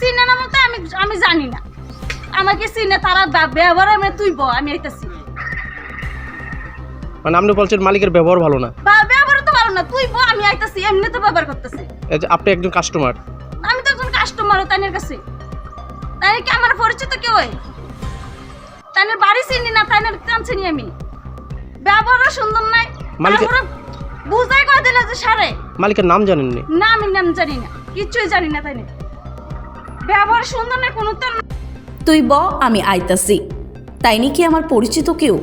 চিনে না মতো আমি আমি জানি না। আমাকে চিনে তারা ব্যা- ব্যবহার আমি তুই ব আমি আইতাছি মানে আপনি বলছেন মালিকের ব্যবহার ভালো না। ব্যবহার তো ভালো না তুই ব আমি আইতাছি এমনি তো ব্যবহার করতেছি। এই যে আপনি একজন কাস্টমার আমি তো একজন কাস্টমার তাইনের কাছে। তাই কি আমার পরিচিত কেউ? হয় তাইনের বাড়ি চিনি না তাইনের কাম চিনি আমি। ব্যবহারও সুন্দর নাই। মালিকের- বুঝাই কয় দিলে যে সারে? মালিকের নাম জানেননি? না আমি নাম জানি না। কিচ্ছুই জানি না তাইনের ব্যবহার সুন্দর না, কোনো তো তুই ব, আমি আইতাসি তাই নাকি আমার পরিচিত কেউ?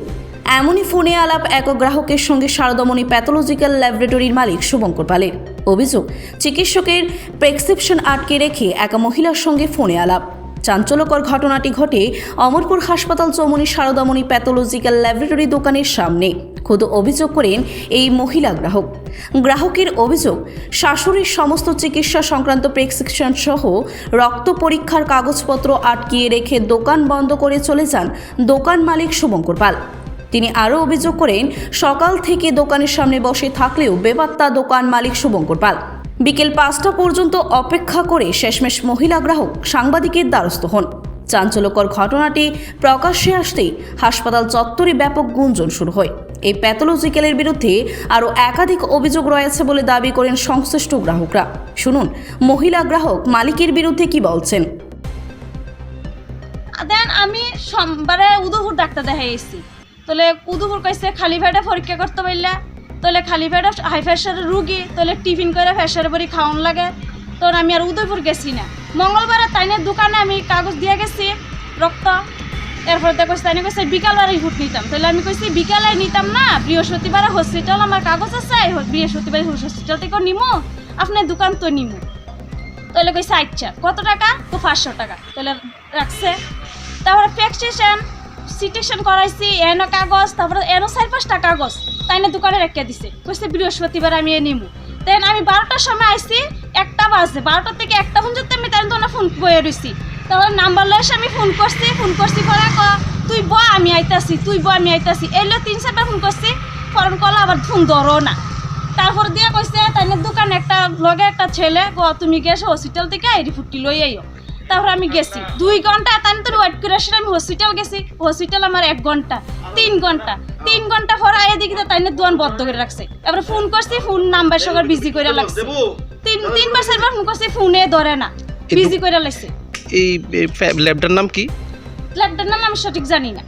এমনই ফোনে আলাপ এক গ্রাহকের সঙ্গে সারদমণি প্যাথোলজিক্যাল ল্যাবরেটরির মালিক শুভঙ্কর পালের। অভিযোগ, চিকিৎসকের প্রেসক্রিপশন আটকে রেখে এক মহিলার সঙ্গে ফোনে আলাপ। চাঞ্চল্যকর ঘটনাটি ঘটে অমরপুর হাসপাতাল চৌমনি সারদামণি প্যাথোলজিক্যাল ল্যাবরেটরি দোকানের সামনে। খোদ অভিযোগ করেন এই মহিলা গ্রাহক। গ্রাহকের অভিযোগ, শাশুড়ির সমস্ত চিকিৎসা সংক্রান্ত প্রেসক্রিপশন সহ রক্ত পরীক্ষার কাগজপত্র আটকিয়ে রেখে দোকান বন্ধ করে চলে যান দোকান মালিক শুভঙ্কর পাল। তিনি আরও অভিযোগ করেন, সকাল থেকে দোকানের সামনে বসে থাকলেও বেপাত্তা দোকান মালিক শুভঙ্কর পাল। বিকেল পাঁচটা পর্যন্ত অপেক্ষা করে শেষমেশ মহিলা গ্রাহক সাংবাদিকের দ্বারস্থ হন। চাঞ্চল্যকর ঘটনাটি প্রকাশ্যে আসতেই হাসপাতাল চত্বরে ব্যাপক গুঞ্জন শুরু হয়। এই প্যাথোলজিক্যালের বিরুদ্ধে আরও একাধিক অভিযোগ রয়েছে বলে দাবি করেন সংশ্লিষ্ট গ্রাহকরা। শুনুন, মহিলা গ্রাহক মালিকের বিরুদ্ধে কি বলছেন? দেন আমি সোমবারে উদয়পুর ডাক্তার দেখাই এসেছি তাহলে উদয়পুর কইছে, খালি পেটে পরীক্ষা করতে পারলা তাহলে খালি পেটে হাই প্রেশারের রুগী, তাহলে টিফিন করে প্রেশারে বড়ি খাওয়ান লাগে। তখন আমি আর উদয়পুর গেছি না। মঙ্গলবারে তাইনের দোকানে আমি কাগজ দিয়ে গেছি, রক্ত। এরপর দেখো তাইনে কইছে বিকালবারে রিপোর্ট নিতাম। তাহলে আমি কইছি বিকালে নিতাম না, বৃহস্পতিবারে হসপিটাল আমার কাগজ আছে। বৃহস্পতিবারে হসপিটাল থেকে নিমো আপনার দোকান তো নিমো। তাহলে কইছে আচ্ছা কত টাকা? তো পাঁচশো টাকা। তাহলে রাখছে। তারপরে প্রেসক্রিপশন সিটেকশন করাইছি, এনো কাগজ, তারপরে এনো চার পাঁচটা কাগজ তাই না দোকানে রেখে দিছে। কইছে, বৃহস্পতিবার আমি এ নিমু। দেন আমি বারোটার সময় আইছি, একটা বাজে, বারোটা থেকে একটা পর্যন্ত আমি তাই তো ফোন বয়ে রইছি। তারপরে নাম্বার লয়ে এসে আমি ফোন করছি ফোন করছি পরে ক, তুই ব, আমি আইতাছি, তুই ব, আমি আইতাছি। এলে তিন চারবার ফোন করছি, ফোন করলে আবার ফোন ধরো না। তারপর দিয়ে কইছে তাইনের দোকান একটা, লগে একটা ছেলে গ তুমি গেছো হসপিটাল থেকে এই রিপোর্টটি লই আইও। তারপর আমি গেছি। দুই ঘণ্টা তাই তো ওয়েট করে আসলে আমি হসপিটাল গেছি। হসপিটাল আমার এক ঘণ্টা তিন ঘণ্টা। তিন ঘণ্টা পরে এদিকে তাইনের দোকান বদ্ধ করে রাখছে। এবার ফোন করছি ফোন নাম্বার সবার বিজি করে লাগছে। তিন তিনবার চারবার ফোন করছি ফোনে ধরে না। বিজি করে লাগছে। এই ল্যাবটার নাম কি? ল্যাবটার নাম আমি সঠিক জানি না।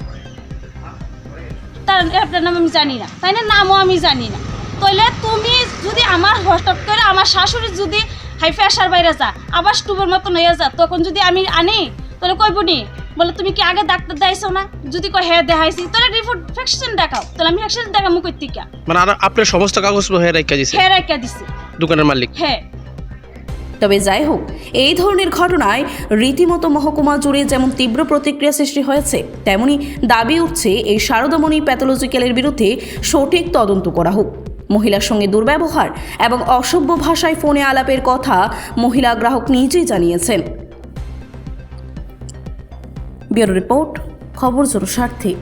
তার ল্যাবটার নাম আমি জানি না। তাই না নামও আমি জানি না। তাহলে তুমি যদি আমার হঠাৎ করে আমার শাশুড়ি যদি হাই প্রেশার বাইরে যা আবার স্টুবের মতন হয়ে যা তখন যদি আমি আনি তাহলে কইব নি? বলে তুমি কি আগে ডাক্তার দেখাইছো না? যদি কয় হ্যাঁ দেখাইছি তাহলে রিপোর্ট ভ্যাকসিন দেখাও। তাহলে আমি ভ্যাকসিন দেখামু কইতিকা মানে আর আপনার সমস্ত কাগজ হয়ে রেখে দিছে? হ্যাঁ রেখা দিছি। দোকানের মালিক? হ্যাঁ। তবে যাই হোক এই ধরনের ঘটনায় রীতিমতো মহকুমা জুড়ে যেমন তীব্র প্রতিক্রিয়া সৃষ্টি হয়েছে তেমনি দাবি উঠছে এই শারদামণি প্যাথোলজিক্যালের বিরুদ্ধে সঠিক তদন্ত করা হোক। মহিলার সঙ্গে দুর্ব্যবহার এবং অসভ্য ভাষায় ফোনে আলাপের কথা মহিলা গ্রাহক নিজেই জানিয়েছেন। রিপোর্ট, খবর জোর স্বার্থে